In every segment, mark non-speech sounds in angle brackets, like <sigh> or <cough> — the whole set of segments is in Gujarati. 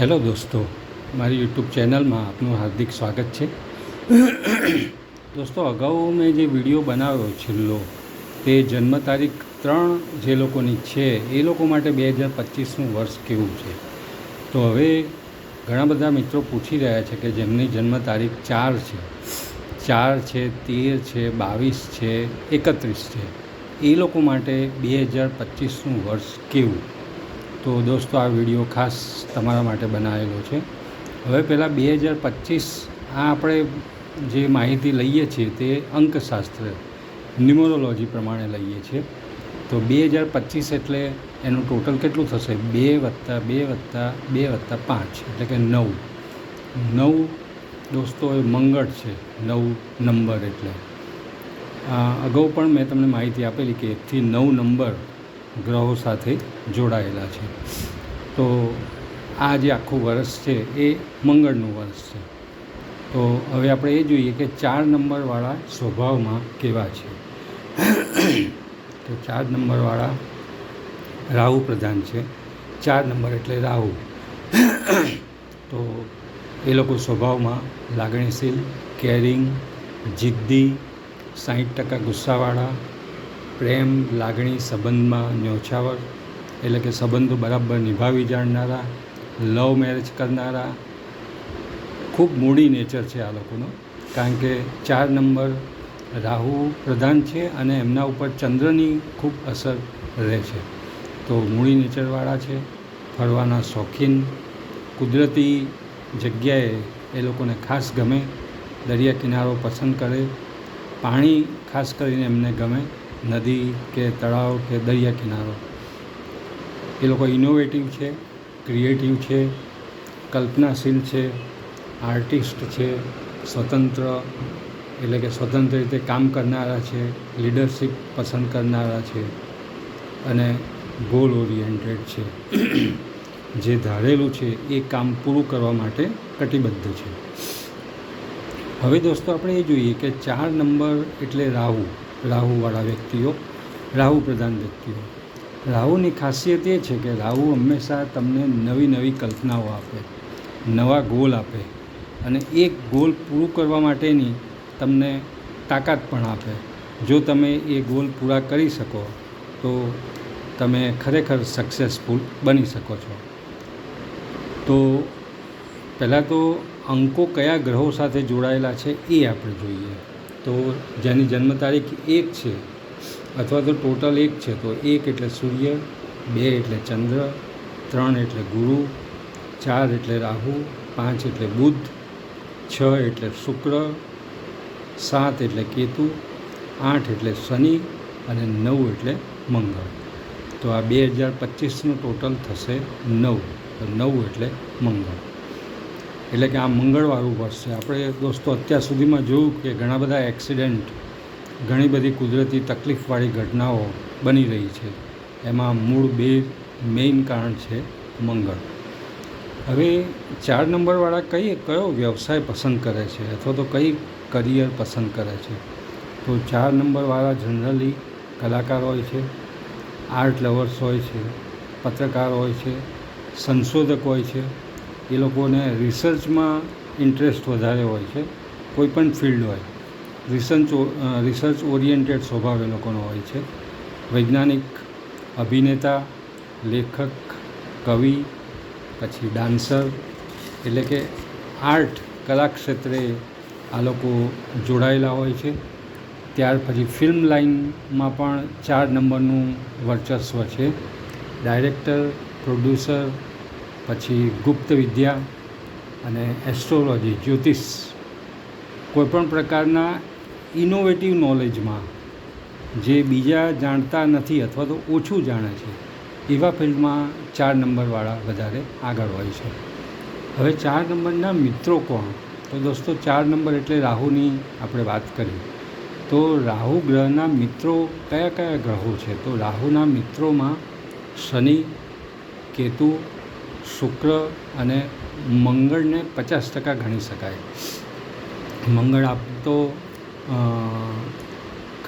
હેલો દોસ્તો, મારી યુટ્યુબ ચેનલમાં આપનું હાર્દિક સ્વાગત છે. દોસ્તો, અગાઉ મેં જે વીડિયો બનાવ્યો છેલ્લો, તે જન્મ તારીખ ત્રણ જે લોકોની છે, એ લોકો માટે બે હજાર પચીસનું વર્ષ કેવું છે? તો હવે ઘણા બધા મિત્રો પૂછી રહ્યા છે કે જેમની જન્મ તારીખ ચાર છે. ચાર છે, તેર છે, બાવીસ છે, એકત્રીસ છે. એ લોકો માટે બે હજાર પચીસનું વર્ષ કેવું? તો દોસ્તો, આ વીડિયો ખાસ તમારા માટે બનાવેલો છે. હવે પહેલાં બે હજાર પચીસ આ આપણે જે માહિતી લઈએ છીએ તે અંકશાસ્ત્ર, ન્યુમરોલોજી પ્રમાણે લઈએ છીએ. તો બે હજાર પચીસ એટલે એનું ટોટલ કેટલું થશે? બે વત્તા બે વત્તા બે વત્તા પાંચ, એટલે કે નવ. નવ દોસ્તો, એ મંગળ છે. નવ નંબર એટલે. અગાઉ પણ મેં તમને માહિતી આપેલી કે એકથી નવ નંબર ગ્રહો સાથે જોડાયેલા છે. તો આ જે આખું વર્ષ છે, એ મંગળનું વર્ષ છે. તો હવે આપણે એ જોઈએ કે ચાર નંબરવાળા સ્વભાવમાં કેવા છે. તો ચાર નંબરવાળા રાહુ પ્રધાન છે. ચાર નંબર એટલે રાહુ. તો એ લોકો સ્વભાવમાં લાગણીશીલ કેરિંગ જિદ્દી સાઠ ટકા ગુસ્સાવાળા પ્રેમ, લાગણી, સંબંધમાં ન્યોછાવર, એટલે કે સંબંધો બરાબર નિભાવી જાણનારા, લવ મેરેજ કરનારા, ખૂબ મૂડી નેચર છે આ લોકોનો. કારણ કે ચાર નંબર રાહુ પ્રધાન છે અને એમના ઉપર ચંદ્રની ખૂબ અસર રહે છે. તો મૂડી નેચરવાળા છે, ફરવાના શોખીન, કુદરતી જગ્યાએ એ લોકોને ખાસ ગમે, દરિયા કિનારો પસંદ કરે, પાણી ખાસ કરીને એમને ગમે નદી કે તળાવ કે દરિયા કિનારો. એ લોકો ઇનોવેટિવ છે ક્રિએટિવ છે, કલ્પનાશીલ છે આર્ટિસ્ટ છે, સ્વતંત્ર, એટલે કે સ્વતંત્ર રીતે કામ કરનારા છે લીડરશિપ પસંદ કરનારા છે અને ગોલ ઓરિએન્ટેડ છે. <clears throat> જે ધારેલું છે એ કામ પૂરું કરવા માટે કટિબદ્ધ છે. હવે દોસ્તો આપણે એ જોઈએ કે ચાર નંબર એટલે રાહુ. રાહુવાળા વ્યક્તિઓ, રાહુ પ્રધાન વ્યક્તિઓ. રાહુની ખાસિયત એ છે કે રાહુ હંમેશા તમને નવી નવી કલ્પનાઓ આપે, નવા ગોલ આપે અને એક ગોલ પૂરું કરવા માટેની તમને તાકાત પણ આપે. જો તમે એ ગોલ પૂરા કરી શકો, તો તમે ખરેખર સક્સેસફુલ બની શકો છો. તો પહેલાં તો અંકો કયા ગ્રહો સાથે જોડાયેલા છે એ આપણે જોઈએ. તો જેની જન્મ તારીખ એક છે, અથવા તો ટોટલ એક છે, તો એક એટલે સૂર્ય, બે એટલે ચંદ્ર, ત્રણ એટલે ગુરુ, ચાર એટલે રાહુ, પાંચ એટલે બુધ, છ એટલે શુક્ર, સાત એટલે કેતુ, આઠ એટલે શનિ અને નવ એટલે મંગળ. તો આ બે હજાર પચીસનું ટોટલ થશે નવ. તો નવ એટલે મંગળ. એટલે કે આ મંગળવારું વર્ષ છે આપણે દોસ્તો અત્યાર સુધીમાં જોયું કે ઘણા બધા એક્સિડન્ટ ઘણી બધી કુદરતી તકલીફવાળી ઘટનાઓ બની રહી છે. એમાં મૂળ બે મેઇન કારણ છે મંગળ. હવે ચાર નંબરવાળા કઈ, કયો વ્યવસાય પસંદ કરે છે? અથવા તો કઈ કરિયર પસંદ કરે છે? તો ચાર નંબરવાળા જનરલી કલાકાર હોય છે આર્ટ લવર્સ હોય છે, પત્રકાર હોય છે, સંશોધક હોય છે એ લોકોને રિસર્ચમાં ઇન્ટરેસ્ટ વધારે હોય છે, કોઈ પણ ફિલ્ડ હોય. રિસર્ચ રિસર્ચ ઓરિએન્ટેડ સ્વભાવ એ લોકોનો હોય છે. વૈજ્ઞાનિક, અભિનેતા, લેખક, કવિ, પછી ડાન્સર એટલે કે આર્ટ કલા ક્ષેત્રે આ લોકો જોડાયેલા હોય છે. ત્યાર પછી ફિલ્મ લાઇનમાં પણ ચાર નંબરનું વર્ચસ્વ છે. ડાયરેક્ટર પ્રોડ્યુસર પછી ગુપ્ત વિદ્યા અને એસ્ટ્રોલોજી જ્યોતિષ, કોઈપણ પ્રકારના ઇનોવેટિવ નોલેજમાં જે બીજા જાણતા નથી અથવા તો ઓછું જાણે છે, એવા ફિલ્ડમાં ચાર નંબરવાળા વધારે આગળ હોય છે. હવે ચાર નંબરના મિત્રો કોણ? તો દોસ્તો, ચાર નંબર એટલે રાહુની આપણે વાત કરી. તો રાહુ ગ્રહના મિત્રો કયા કયા ગ્રહો છે? તો રાહુના મિત્રોમાં શનિ, કેતુ શુક્ર અને મંગળને પચાસ ટકા ગણી શકાય. મંગળ આપતો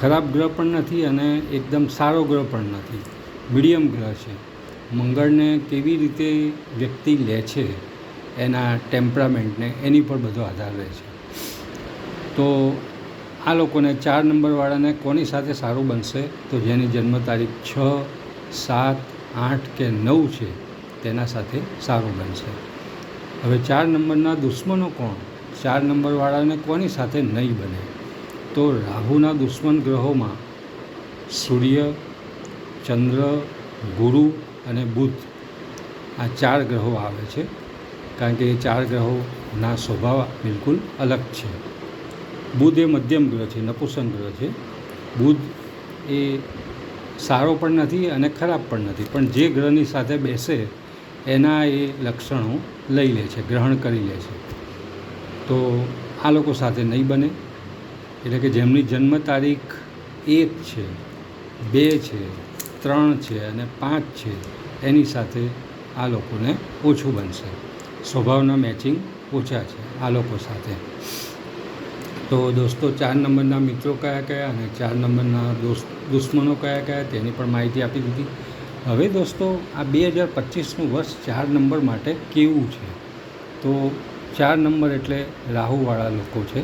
ખરાબ ગ્રહ પણ નથી અને એકદમ સારો ગ્રહ પણ નથી. મીડિયમ ગ્રહ છે. મંગળને કેવી રીતે વ્યક્તિ લે છે, એના ટેમ્પરામેન્ટને, એની પર બધો આધાર રહે છે. તો આ લોકોને ચાર નંબરવાળાને કોની સાથે સારું બનશે? તો જેની જન્મ તારીખ છ, સાત, આઠ કે નવ છે તેના સાથે સારું બનશે હવે ચાર નંબરના દુશ્મનો કોણ? ચાર નંબરવાળાને કોની સાથે નહીં બને? તો રાહુના દુશ્મન ગ્રહોમાં સૂર્ય, ચંદ્ર, ગુરુ અને બુધ આ ચાર ગ્રહો આવે છે. કારણ કે એ ચાર ગ્રહોના સ્વભાવ બિલકુલ અલગ છે. બુધ એ મધ્યમ ગ્રહ છે નપુસંગ ગ્રહ છે. બુધ એ સારો પણ નથી અને ખરાબ પણ નથી. પણ જે ગ્રહની સાથે બેસે એના એ લક્ષણો લઈ લે છે, ગ્રહણ કરી લે છે. તો આ લોકો સાથે નહીં બને. એટલે કે જેમની જન્મ તારીખ એક છે, બે છે, ત્રણ છે અને પાંચ છે, એની સાથે આ લોકોને ઓછું બનશે. સ્વભાવના મેચિંગ ઓછા છે આ લોકો સાથે. તો દોસ્તો, ચાર નંબરના મિત્રો કયા કયા અને ચાર નંબરના દોસ્ત, દુશ્મનો કયા કયા, તેની પણ માહિતી આપી દીધી. હવે દોસ્તો, આ બે હજાર પચીસનું વર્ષ ચાર નંબર માટે કેવું છે? તો ચાર નંબર એટલે રાહુવાળા લોકો છે.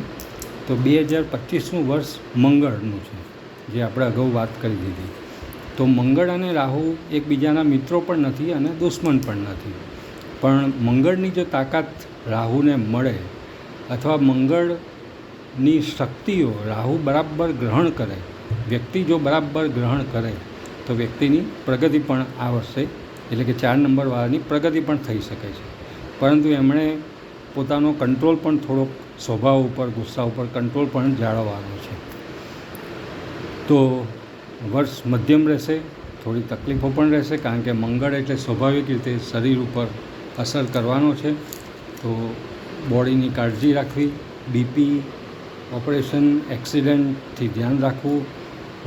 તો બે હજાર પચીસનું વર્ષ મંગળનું છે, જે આપણે અગાઉ વાત કરી દીધી. તો મંગળ અને રાહુ એકબીજાના મિત્રો પણ નથી અને દુશ્મન પણ નથી. પણ મંગળની જો તાકાત રાહુને મળે અથવા મંગળની શક્તિઓ રાહુ બરાબર ગ્રહણ કરે, વ્યક્તિ જો બરાબર ગ્રહણ કરે તો વ્યક્તિની પ્રગતિ પણ આ વર્ષે એટલે કે ચાર નંબરવાળાની પ્રગતિ પણ થઈ શકે છે. પરંતુ એમણે પોતાનો કંટ્રોલ પણ થોડોક સ્વભાવ ઉપર, ગુસ્સા ઉપર કંટ્રોલ પણ જાળવવાનો છે. તો વર્ષ મધ્યમ રહેશે, થોડી તકલીફો પણ રહેશે, કારણ કે મંગળ એટલે સ્વાભાવિક રીતે શરીર ઉપર અસર કરવાનો છે. તો બોડીની કાળજી રાખવી, બીપી, ઓપરેશન, એક્સિડન્ટથી ધ્યાન રાખવું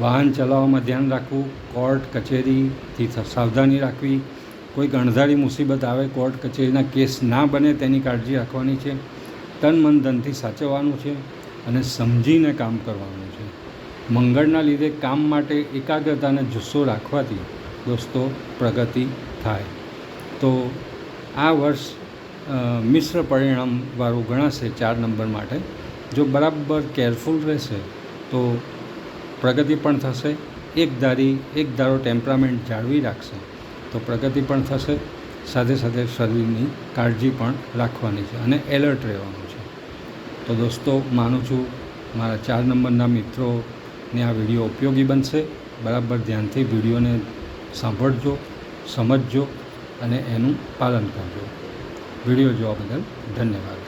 વાહન ચલાવવામાં ધ્યાન રાખવું, કોર્ટ, કચેરીથી સાવધાની રાખવી. કોઈક અણધારી મુસીબત આવે, કોર્ટ, કચેરીના કેસ ના બને તેની કાળજી રાખવાની છે. તન મન ધનથી સાચવવાનું છે અને સમજીને કામ કરવાનું છે. મંગળના લીધે કામ માટે એકાગ્રતાને જુસ્સો રાખવાથી દોસ્તો, પ્રગતિ થાય. તો આ વર્ષ મિશ્ર પરિણામવાળું ગણાશે ચાર નંબર માટે. જો બરાબર કેરફુલ રહેશે, તો પ્રગતિ પણ થશે, એક ધારી એક ધારો ટેમ્પરામેન્ટ જાળવી રાખશે, તો પ્રગતિ પણ થશે, સાથે સાથે શરીરની કાળજી પણ રાખવાની છે અને એલર્ટ રહેવાનું છે. તો દોસ્તો, માનું છું મારા ચાર નંબરના મિત્રોને આ વીડિયો ઉપયોગી બનશે. બરાબર ધ્યાનથી વિડીયોને સાંભળજો, સમજજો અને એનું પાલન કરજો. વીડિયો જોવા બદલ ધન્યવાદ.